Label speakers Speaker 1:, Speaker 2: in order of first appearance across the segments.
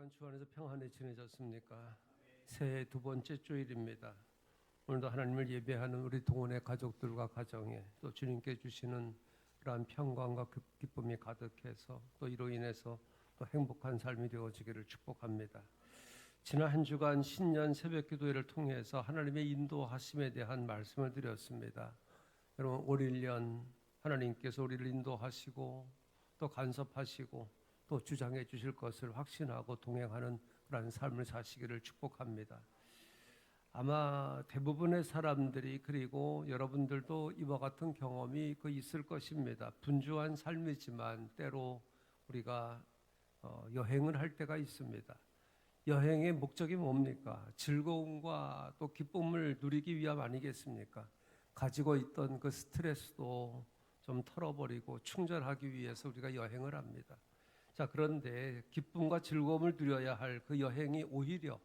Speaker 1: 주간 주 안에서 평안히 지내셨습니까? 새해 두 번째 주일입니다. 오늘도 하나님을 예배하는 우리 동원의 가족들과 가정에 또 주님께 주시는 그러한 평강과 기- 기쁨이 가득해서 또 이로 인해서 또 행복한 삶이 되어지기를 축복합니다. 지난 한 주간 신년 새벽 기도회를 통해서 하나님의 인도하심에 대한 말씀을 드렸습니다. 여러분 올 1년 하나님께서 우리를 인도하시고 또 간섭하시고 또 주장해 주실 것을 확신하고 동행하는 그러한 삶을 사시기를 축복합니다. 아마 대부분의 사람들이 그리고 여러분들도 이와 같은 경험이 그 있을 것입니다. 분주한 삶이지만 때로 우리가 어, 여행을 할 때가 있습니다. 여행의 목적이 뭡니까? 즐거움과 또 기쁨을 누리기 위함 아니겠습니까? 가지고 있던 그 스트레스도 좀 털어버리고 충전하기 위해서 우리가 여행을 합니다. 자, 그런데 기쁨과 즐거움을 누려야 할 그 여행이 오히려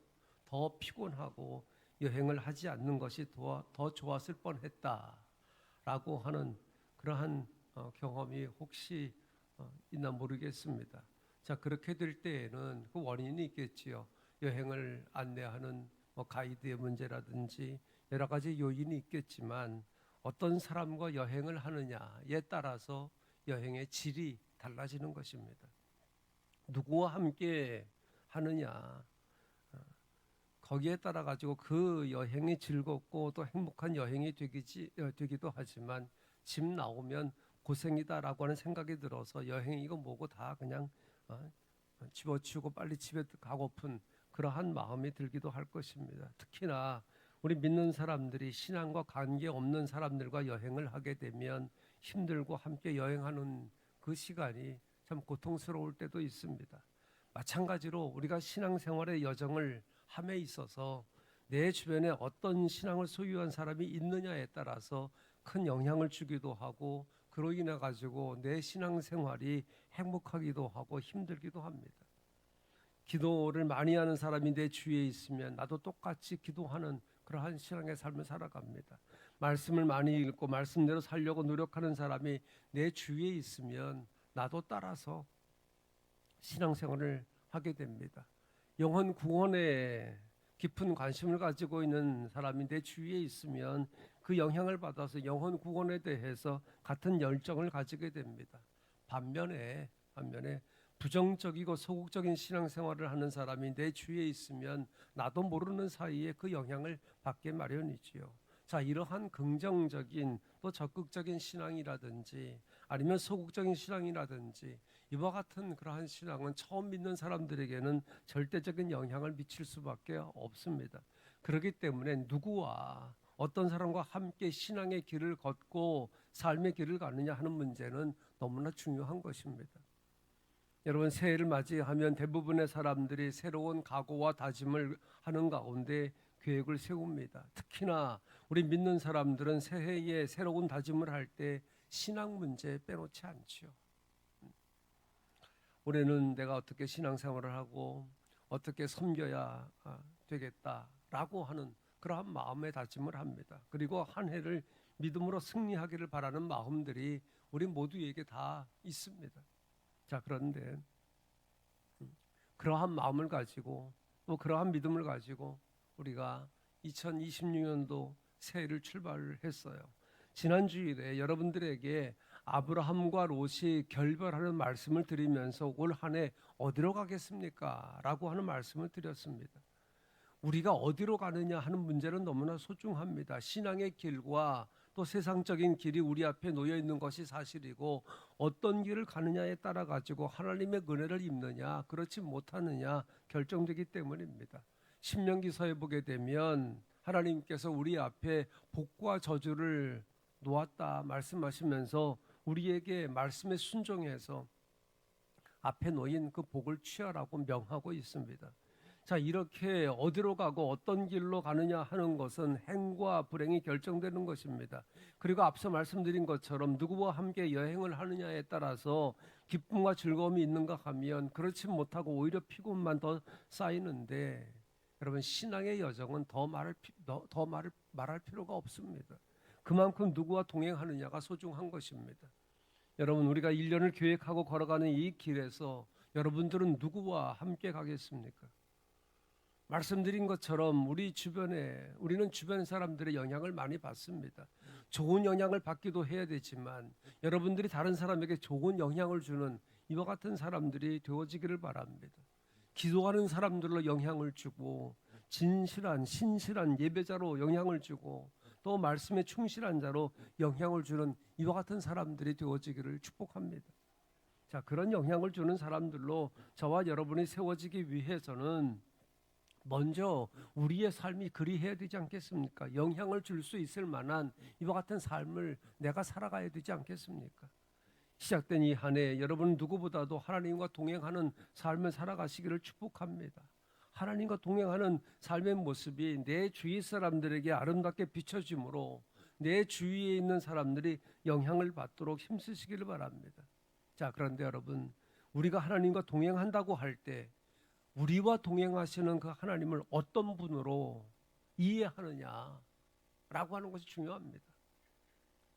Speaker 1: 더 피곤하고 여행을 하지 않는 것이 더, 더 좋았을 뻔했다라고 하는 그러한 어, 경험이 혹시 어, 있나 모르겠습니다. 자, 그렇게 될 때에는 그 원인이 있겠지요. 여행을 안내하는 뭐 가이드의 문제라든지 여러 가지 요인이 있겠지만 어떤 사람과 여행을 하느냐에 따라서 여행의 질이 달라지는 것입니다. 누구와 함께 하느냐 어, 거기에 따라 가지고 그 여행이 즐겁고 또 행복한 여행이 되기지, 어, 되기도 하지만 집 나오면 고생이다라고 하는 생각이 들어서 여행 이거 뭐고 다 그냥 어, 집어치우고 빨리 집에 가고픈 그러한 마음이 들기도 할 것입니다. 특히나 우리 믿는 사람들이 신앙과 관계 없는 사람들과 여행을 하게 되면 힘들고 함께 여행하는 그 시간이 참 고통스러울 때도 있습니다. 마찬가지로 우리가 신앙생활의 여정을 함에 있어서 내 주변에 어떤 신앙을 소유한 사람이 있느냐에 따라서 큰 영향을 주기도 하고 그로 인해 가지고 내 신앙생활이 행복하기도 하고 힘들기도 합니다. 기도를 많이 하는 사람이 내 주위에 있으면 나도 똑같이 기도하는 그러한 신앙의 삶을 살아갑니다. 말씀을 많이 읽고 말씀대로 살려고 노력하는 사람이 내 주위에 있으면 나도 따라서 신앙생활을 하게 됩니다. 영혼 구원에 깊은 관심을 가지고 있는 사람이 내 주위에 있으면 그 영향을 받아서 영혼 구원에 대해서 같은 열정을 가지게 됩니다. 반면에 반면에 부정적이고 소극적인 신앙생활을 하는 사람이 내 주위에 있으면 나도 모르는 사이에 그 영향을 받게 마련이지요. 자, 이러한 긍정적인 또 적극적인 신앙이라든지 아니면 소극적인 신앙이라든지 이와 같은 그러한 신앙은 처음 믿는 사람들에게는 절대적인 영향을 미칠 수밖에 없습니다. 그렇기 때문에 누구와 어떤 사람과 함께 신앙의 길을 걷고 삶의 길을 가느냐 하는 문제는 너무나 중요한 것입니다. 여러분 새해를 맞이하면 대부분의 사람들이 새로운 각오와 다짐을 하는 가운데 계획을 세웁니다. 특히나 우리 믿는 사람들은 새해에 새로운 다짐을 할 때 신앙 문제 빼놓지 않지요. 올해는 내가 어떻게 신앙생활을 하고 어떻게 섬겨야 아, 되겠다라고 하는 그러한 마음의 다짐을 합니다. 그리고 한 해를 믿음으로 승리하기를 바라는 마음들이 우리 모두에게 다 있습니다. 자 그런데 음, 그러한 마음을 가지고 또 그러한 믿음을 가지고 우리가 2026년도 새해를 출발을 했어요. 지난 주일에 여러분들에게 아브라함과 롯이 결별하는 말씀을 드리면서 올 한 해 어디로 가겠습니까? 라고 하는 말씀을 드렸습니다. 우리가 어디로 가느냐 하는 문제는 너무나 소중합니다. 신앙의 길과 또 세상적인 길이 우리 앞에 놓여 있는 것이 사실이고 어떤 길을 가느냐에 따라 가지고 하나님의 은혜를 입느냐 그렇지 못하느냐 결정되기 때문입니다. 신명기서에 보게 되면 하나님께서 우리 앞에 복과 저주를 놓았다 말씀하시면서 우리에게 말씀에 순종해서 앞에 놓인 그 복을 취하라고 명하고 있습니다. 자, 이렇게 어디로 가고 어떤 길로 가느냐 하는 것은 행과 불행이 결정되는 것입니다. 그리고 앞서 말씀드린 것처럼 누구와 함께 여행을 하느냐에 따라서 기쁨과 즐거움이 있는가 하면 그렇지 못하고 오히려 피곤만 더 쌓이는데 여러분 신앙의 여정은 더 말을 피- 더, 더 말을 말할 필요가 없습니다. 그만큼 누구와 동행하느냐가 소중한 것입니다. 여러분 우리가 1년을 계획하고 걸어가는 이 길에서 여러분들은 누구와 함께 가겠습니까? 말씀드린 것처럼 우리 주변에 우리는 주변 사람들의 영향을 많이 받습니다. 좋은 영향을 받기도 해야 되지만 여러분들이 다른 사람에게 좋은 영향을 주는 이와 같은 사람들이 되어지기를 바랍니다. 기도하는 사람들로 영향을 주고 진실한 신실한 예배자로 영향을 주고 또 말씀에 충실한 자로 영향을 주는 이와 같은 사람들이 되어지기를 축복합니다. 자, 그런 영향을 주는 사람들로 저와 여러분이 세워지기 위해서는 먼저 우리의 삶이 그리해야 되지 않겠습니까? 영향을 줄 수 있을 만한 이와 같은 삶을 내가 살아가야 되지 않겠습니까? 시작된 이 한 해 여러분 누구보다도 하나님과 동행하는 삶을 살아가시기를 축복합니다. 하나님과 동행하는 삶의 모습이 내 주위 사람들에게 아름답게 비춰지므로 내 주위에 있는 사람들이 영향을 받도록 힘쓰시기를 바랍니다. 자, 그런데 여러분, 우리가 하나님과 동행한다고 할 때 우리와 동행하시는 그 하나님을 어떤 분으로 이해하느냐라고 하는 것이 중요합니다.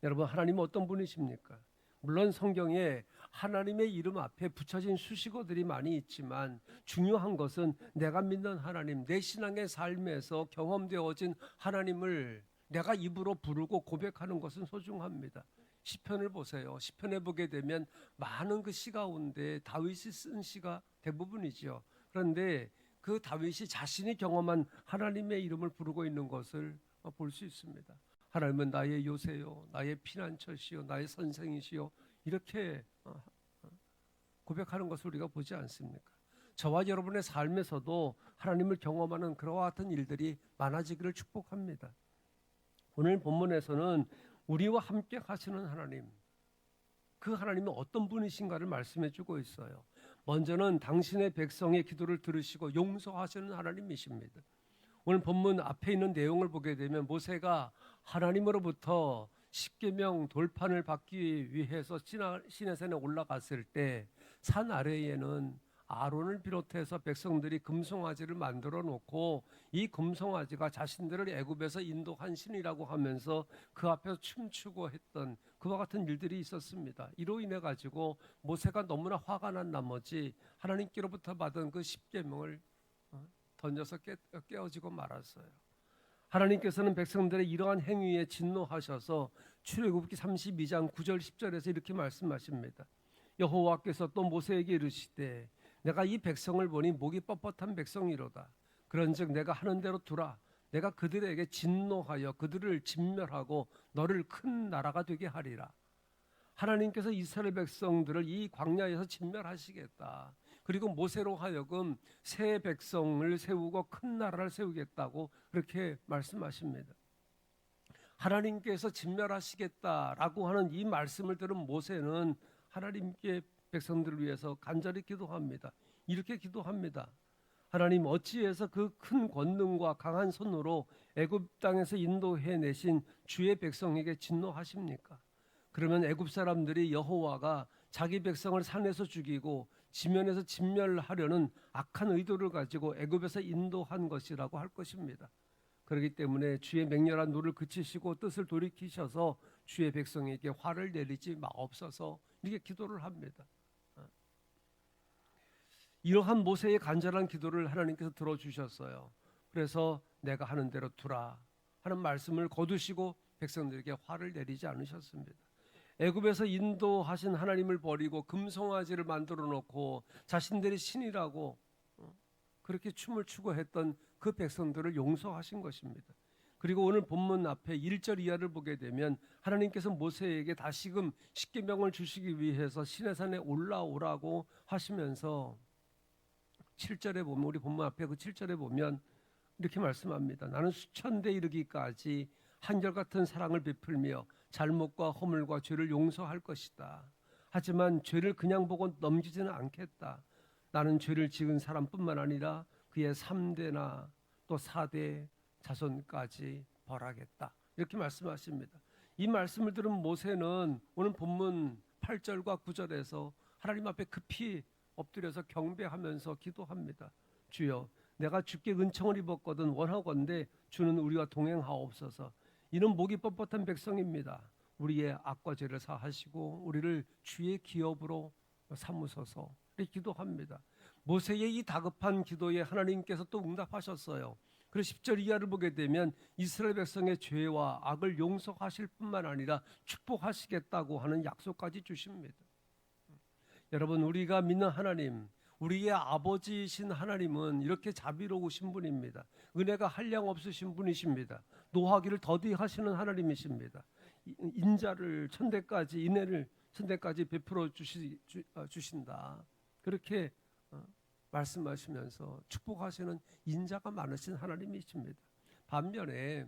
Speaker 1: 여러분, 하나님은 어떤 분이십니까? 물론 성경에 하나님의 이름 앞에 붙여진 수식어들이 많이 있지만 중요한 것은 내가 믿는 하나님, 내 신앙의 삶에서 경험되어진 하나님을 내가 입으로 부르고 고백하는 것은 소중합니다. 시편을 보세요. 시편에 보게 되면 많은 그 시 가운데 다윗이 쓴 시가 대부분이죠. 그런데 그 다윗이 자신이 경험한 하나님의 이름을 부르고 있는 것을 볼 수 있습니다. 하나님은 나의 요새요, 나의 피난처시요, 나의 선생이시요 이렇게 어, 고백하는 것을 우리가 보지 않습니까? 저와 여러분의 삶에서도 하나님을 경험하는 그와 같은 일들이 많아지기를 축복합니다. 오늘 본문에서는 우리와 함께 가시는 하나님, 그 하나님은 어떤 분이신가를 말씀해 주고 있어요. 먼저는 당신의 백성의 기도를 들으시고 용서하시는 하나님이십니다. 오늘 본문 앞에 있는 내용을 보게 되면 모세가 하나님으로부터 십계명 돌판을 받기 위해서 시내산에 올라갔을 때 산 아래에는 아론을 비롯해서 백성들이 금송아지를 만들어 놓고 이 금송아지가 자신들을 애굽에서 인도한 신이라고 하면서 그 앞에서 춤추고 했던 그와 같은 일들이 있었습니다. 이로 인해 가지고 모세가 너무나 화가 난 나머지 하나님께로부터 받은 그 십계명을 어, 던져서 깨, 깨어지고 말았어요. 하나님께서는 백성들의 이러한 행위에 진노하셔서 출애굽기 32장 9절 10절에서 이렇게 말씀하십니다. 여호와께서 또 모세에게 이르시되 내가 이 백성을 보니 목이 뻣뻣한 백성이로다. 그런즉 내가 하는 대로 두라. 내가 그들에게 진노하여 그들을 진멸하고 너를 큰 나라가 되게 하리라. 하나님께서 이스라엘 백성들을 이 광야에서 진멸하시겠다. 그리고 모세로 하여금 새 백성을 세우고 큰 나라를 세우겠다고 그렇게 말씀하십니다. 하나님께서 진멸하시겠다라고 하는 이 말씀을 들은 모세는 하나님께 백성들을 위해서 간절히 기도합니다. 이렇게 기도합니다. 하나님 어찌해서 그 큰 권능과 강한 손으로 애굽 땅에서 인도해 내신 주의 백성에게 진노하십니까? 그러면 애굽 사람들이 여호와가 자기 백성을 산에서 죽이고 지면에서 진멸하려는 악한 의도를 가지고 애굽에서 인도한 것이라고 할 것입니다. 그렇기 때문에 주의 맹렬한 노를 그치시고 뜻을 돌이키셔서 주의 백성에게 화를 내리지 마옵소서 이렇게 기도를 합니다. 이러한 모세의 간절한 기도를 하나님께서 들어주셨어요. 그래서 내가 하는 대로 두라 하는 말씀을 거두시고 백성들에게 화를 내리지 않으셨습니다. 애굽에서 인도하신 하나님을 버리고 금송아지를 만들어 놓고 자신들이 신이라고 어, 그렇게 춤을 추고 했던 그 백성들을 용서하신 것입니다. 그리고 오늘 본문 앞에 1절 이하를 보게 되면 하나님께서 모세에게 다시금 십계명을 주시기 위해서 시내산에 올라오라고 하시면서 7절에 보면 우리 본문 앞에 그 7절에 보면 이렇게 말씀합니다. 나는 수천 대 이르기까지 한결같은 사랑을 베풀며 잘못과 허물과 죄를 용서할 것이다. 하지만 죄를 그냥 보고 넘기지는 않겠다. 나는 죄를 지은 사람뿐만 아니라 그의 3대나 또 4대 자손까지 벌하겠다. 이렇게 말씀하십니다. 이 말씀을 들은 모세는 오늘 본문 8절과 9절에서 하나님 앞에 급히 엎드려서 경배하면서 기도합니다. 주여, 내가 주께 은총을 입었거든 원하건대 주는 우리와 동행하옵소서. 이는 목이 뻣뻣한 백성입니다. 우리의 악과 죄를 사하시고 우리를 주의 기업으로 삼으소서. 기도합니다. 모세의 이 다급한 기도에 하나님께서 또 응답하셨어요. 그래서 10절 이하를 보게 되면 이스라엘 백성의 죄와 악을 용서하실 뿐만 아니라 축복하시겠다고 하는 약속까지 주십니다. 여러분 우리가 믿는 하나님, 우리의 아버지이신 하나님은 이렇게 자비로우신 분입니다. 은혜가 한량 없으신 분이십니다. 노하기를 더디 하시는 하나님이십니다. 이- 인자를 천대까지 인애를 천대까지 베풀어 주시, 주, 어, 주신다. 그렇게 어, 말씀하시면서 축복하시는 인자가 많으신 하나님이십니다. 반면에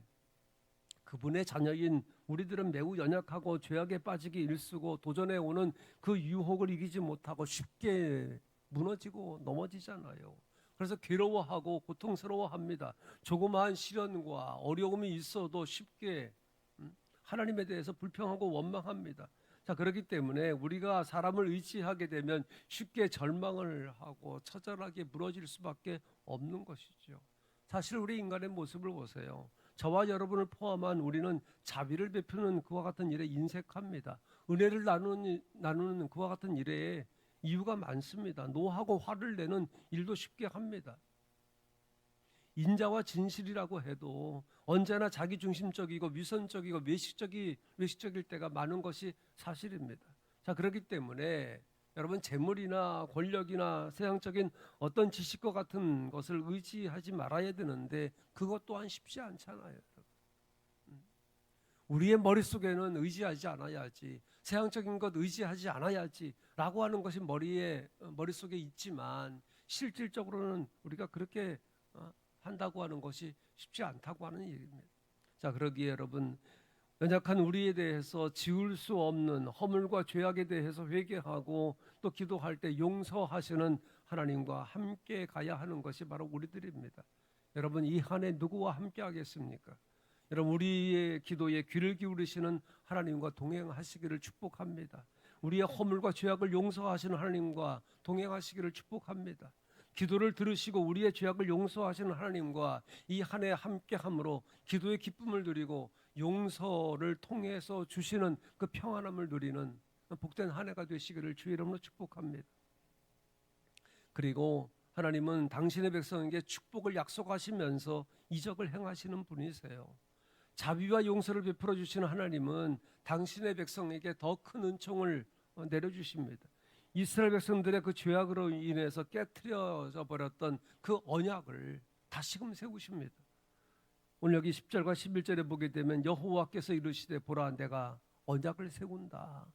Speaker 1: 그분의 자녀인 우리들은 매우 연약하고 죄악에 빠지기 일쑤고 도전해 오는 그 유혹을 이기지 못하고 쉽게 무너지고 넘어지잖아요. 그래서 괴로워하고 고통스러워합니다. 조그마한 시련과 어려움이 있어도 쉽게 음, 하나님에 대해서 불평하고 원망합니다. 자 그렇기 때문에 우리가 사람을 의지하게 되면 쉽게 절망을 하고 처절하게 무너질 수밖에 없는 것이죠. 사실 우리 인간의 모습을 보세요. 저와 여러분을 포함한 우리는 자비를 베푸는 그와 같은 일에 인색합니다. 은혜를 나누는, 나누는 그와 같은 일에 이유가 많습니다. 노하고 화를 내는 일도 쉽게 합니다. 인자와 진실이라고 해도 언제나 자기 중심적이고 위선적이고 외식적이 외식적일 때가 많은 것이 사실입니다. 자 그렇기 때문에 여러분 재물이나 권력이나 세상적인 어떤 지식과 같은 것을 의지하지 말아야 되는데 그것 또한 쉽지 않잖아요. 우리의 머릿속에는 의지하지 않아야지 세상적인 것 의지하지 않아야지라고 하는 것이 머리에 어, 머릿속에 있지만 실질적으로는 우리가 그렇게 어, 한다고 하는 것이 쉽지 않다고 하는 얘기입니다. 자, 그러기에 여러분 연약한 우리에 대해서 지울 수 없는 허물과 죄악에 대해서 회개하고 또 기도할 때 용서하시는 하나님과 함께 가야 하는 것이 바로 우리들입니다. 여러분 이 한해 누구와 함께 하겠습니까? 여러분 우리의 기도에 귀를 기울이시는 하나님과 동행하시기를 축복합니다. 우리의 허물과 죄악을 용서하시는 하나님과 동행하시기를 축복합니다. 기도를 들으시고 우리의 죄악을 용서하시는 하나님과 이 한 해 함께함으로 기도의 기쁨을 누리고 용서를 통해서 주시는 그 평안함을 누리는 복된 한 해가 되시기를 주의 이름으로 축복합니다. 그리고 하나님은 당신의 백성에게 축복을 약속하시면서 이적을 행하시는 분이세요. 자비와 용서를 베풀어 주시는 하나님은 당신의 백성에게 더 큰 은총을 어, 내려 주십니다. 이스라엘 백성들의 그 죄악으로 인해서 깨트려져 버렸던 그 언약을 다시금 세우십니다. 오늘 여기 10절과 11절에 보게 되면 여호와께서 이르시되 보라 내가 언약을 세운다.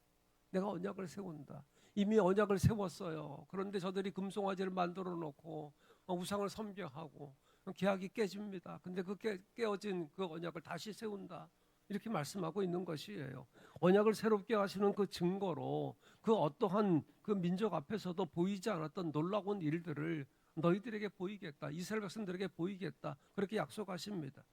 Speaker 1: 내가 언약을 세운다. 이미 언약을 세웠어요. 그런데 저들이 금송아지를 만들어 놓고 어, 우상을 섬겨하고 계약이 깨집니다. 근데 그 깨, 깨어진 그 언약을 다시 세운다. 이렇게 말씀하고 있는 것이에요. 언약을 새롭게 하시는 그 증거로 그 어떠한 그 민족 앞에서도 보이지 않았던 놀라운 일들을 너희들에게 보이겠다. 이스라엘 백성들에게 보이겠다. 그렇게 약속하십니다.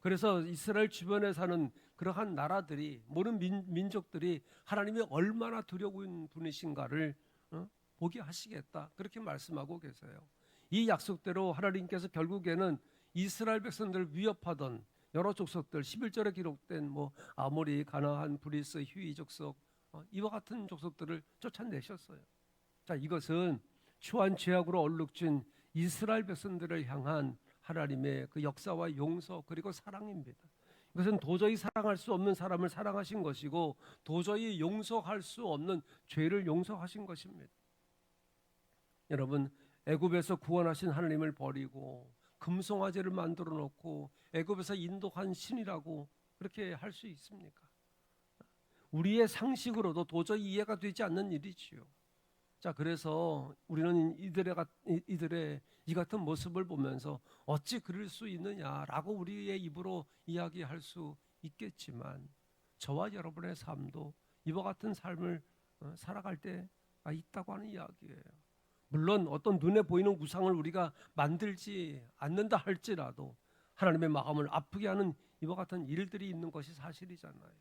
Speaker 1: 그래서 이스라엘 주변에 사는 그러한 나라들이 모든 민, 민족들이 하나님이 얼마나 두려운 분이신가를 어? 보게 하시겠다. 그렇게 말씀하고 계세요. 이 약속대로 하나님께서 결국에는 이스라엘 백성들을 위협하던 여러 족속들 11절에 기록된 뭐 아모리, 가나안, 브리스, 휴이 족속 어, 이와 같은 족속들을 쫓아내셨어요. 자, 이것은 추한 죄악으로 얼룩진 이스라엘 백성들을 향한 하나님의 그 역사와 용서 그리고 사랑입니다. 이것은 도저히 사랑할 수 없는 사람을 사랑하신 것이고 도저히 용서할 수 없는 죄를 용서하신 것입니다. 여러분 애굽에서 구원하신 하나님을 버리고 금송아지를 만들어 놓고 애굽에서 인도한 신이라고 그렇게 할 수 있습니까? 우리의 상식으로도 도저히 이해가 되지 않는 일이지요. 자, 그래서 우리는 이들의 이들의 이 같은 모습을 보면서 어찌 그럴 수 있느냐라고 우리의 입으로 이야기할 수 있겠지만 저와 여러분의 삶도 이와 같은 삶을 어, 살아갈 때가 있다고 하는 이야기예요. 물론 어떤 눈에 보이는 우상을 우리가 만들지 않는다 할지라도 하나님의 마음을 아프게 하는 이와 같은 일들이 있는 것이 사실이잖아요.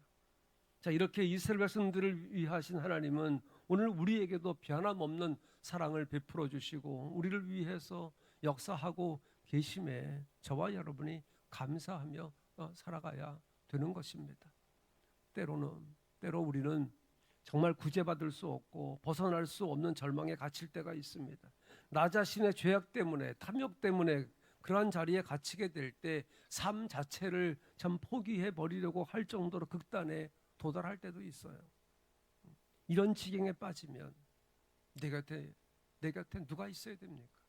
Speaker 1: 자 이렇게 이스라엘 백성들을 위하신 하나님은 오늘 우리에게도 변함없는 사랑을 베풀어 주시고 우리를 위해서 역사하고 계심에 저와 여러분이 감사하며 어, 살아가야 되는 것입니다. 때로는 때로 우리는 정말 구제받을 수 없고 벗어날 수 없는 절망에 갇힐 때가 있습니다. 나 자신의 죄악 때문에 탐욕 때문에 그러한 자리에 갇히게 될 때 삶 자체를 참 포기해 버리려고 할 정도로 극단에 도달할 때도 있어요. 이런 지경에 빠지면 내 곁에 내 곁에 누가 있어야 됩니까?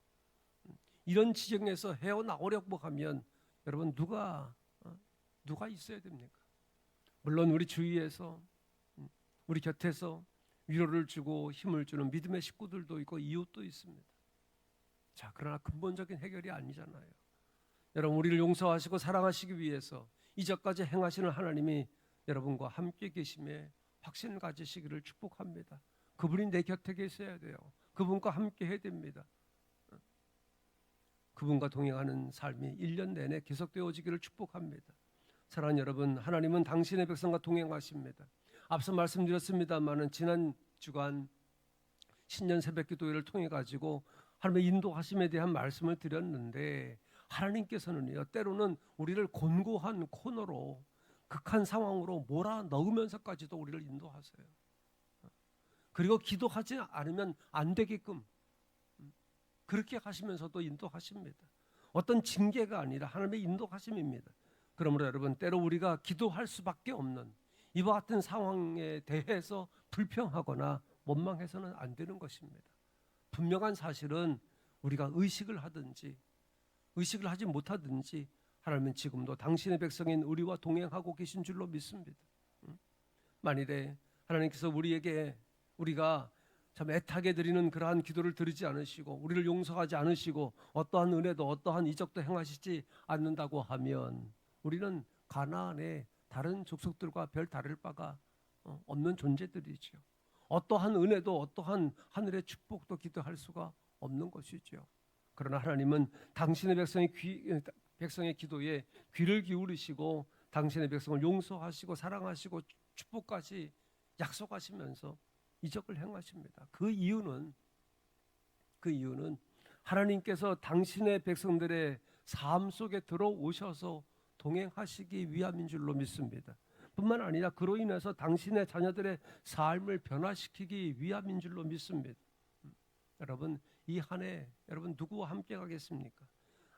Speaker 1: 이런 지경에서 헤어 나오려고 하면 여러분 누가 어, 누가 있어야 됩니까? 물론 우리 주위에서 음, 우리 곁에서 위로를 주고 힘을 주는 믿음의 식구들도 있고 이웃도 있습니다. 자, 그러나 근본적인 해결이 아니잖아요. 여러분 우리를 용서하시고 사랑하시기 위해서 이전까지 행하시는 하나님이 여러분과 함께 계심에 확신 가지시기를 축복합니다. 그분이 내 곁에 계셔야 돼요. 그분과 함께 해야 됩니다. 그분과 동행하는 삶이 1년 내내 계속되어지기를 축복합니다. 사랑하는 여러분, 하나님은 당신의 백성과 동행하십니다. 앞서 말씀드렸습니다마는 지난 주간 신년 새벽 기도회를 통해 가지고 하나님의 인도하심에 대한 말씀을 드렸는데 하나님께서는요 때로는 우리를 곤고한 코너로 극한 상황으로 몰아 넣으면서까지도 우리를 인도하세요. 그리고 기도하지 않으면 안 되게끔 그렇게 하시면서도 인도하십니다. 어떤 징계가 아니라 하나님의 인도하심입니다. 그러므로 여러분 때로 우리가 기도할 수밖에 없는 이와 같은 상황에 대해서 불평하거나 원망해서는 안 되는 것입니다. 분명한 사실은 우리가 의식을 하든지 의식을 하지 못하든지 하나님은 지금도 당신의 백성인 우리와 동행하고 계신 줄로 믿습니다. 음? 만일에 하나님께서 우리에게 우리가 참 애타게 드리는 그러한 기도를 들으지 않으시고 우리를 용서하지 않으시고 어떠한 은혜도 어떠한 이적도 행하시지 않는다고 하면 우리는 가나안의 다른 족속들과 별 다를 바가 어, 없는 존재들이죠. 어떠한 은혜도 어떠한 하늘의 축복도 기도할 수가 없는 것이죠. 그러나 하나님은 당신의 백성의 귀, 백성의 기도에 귀를 기울이시고 당신의 백성을 용서하시고 사랑하시고 축복까지 약속하시면서 이적을 행하십니다. 그 이유는 그 이유는 하나님께서 당신의 백성들의 삶 속에 들어오셔서 동행하시기 위함인 줄로 믿습니다. 뿐만 아니라 그로 인해서 당신의 자녀들의 삶을 변화시키기 위함인 줄로 믿습니다. 음, 여러분 이 한 해 여러분 누구와 함께 가겠습니까?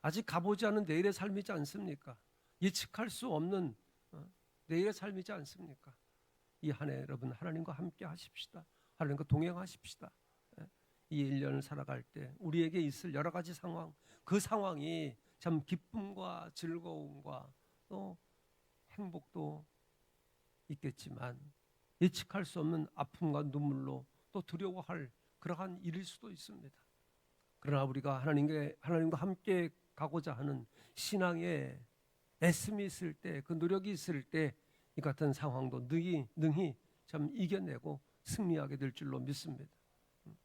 Speaker 1: 아직 가보지 않은 내일의 삶이지 않습니까? 예측할 수 없는 어, 내일의 삶이지 않습니까? 이 한 해 여러분 하나님과 함께 하십시다. 하나님과 동행하십시다. 예, 이 1년을 살아갈 때 우리에게 있을 여러 가지 상황, 그 상황이 참 기쁨과 즐거움과 또 행복도 있겠지만 예측할 수 없는 아픔과 눈물로 또 두려워할 그러한 일일 수도 있습니다. 그러나 우리가 하나님께 하나님과 함께 가고자 하는 신앙의 애씀이 있을 때, 그 노력이 있을 때 이 같은 상황도 능히 능히 참 이겨내고 승리하게 될 줄로 믿습니다. 음.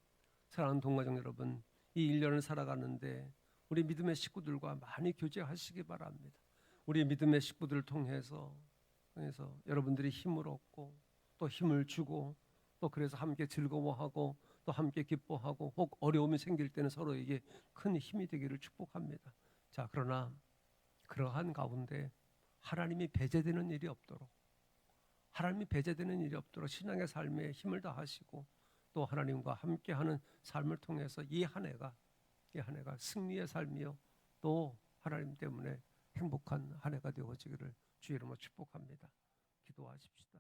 Speaker 1: 사랑하는 동가정 여러분, 이 1년을 살아가는데 우리 믿음의 식구들과 많이 교제하시기 바랍니다. 우리 믿음의 식구들을 통해서 통해서 여러분들이 힘을 얻고 또 힘을 주고 또 그래서 함께 즐거워하고 또 함께 기뻐하고 혹 어려움이 생길 때는 서로에게 큰 힘이 되기를 축복합니다. 자, 그러나 그러한 가운데 하나님이 배제되는 일이 없도록 하나님이 배제되는 일이 없도록 신앙의 삶에 힘을 다하시고 또 하나님과 함께하는 삶을 통해서 이 한 해가 이 한 해가 승리의 삶이요 또 하나님 때문에 행복한 한 해가 되어지기를 주의 이름으로 축복합니다. 기도하십시다.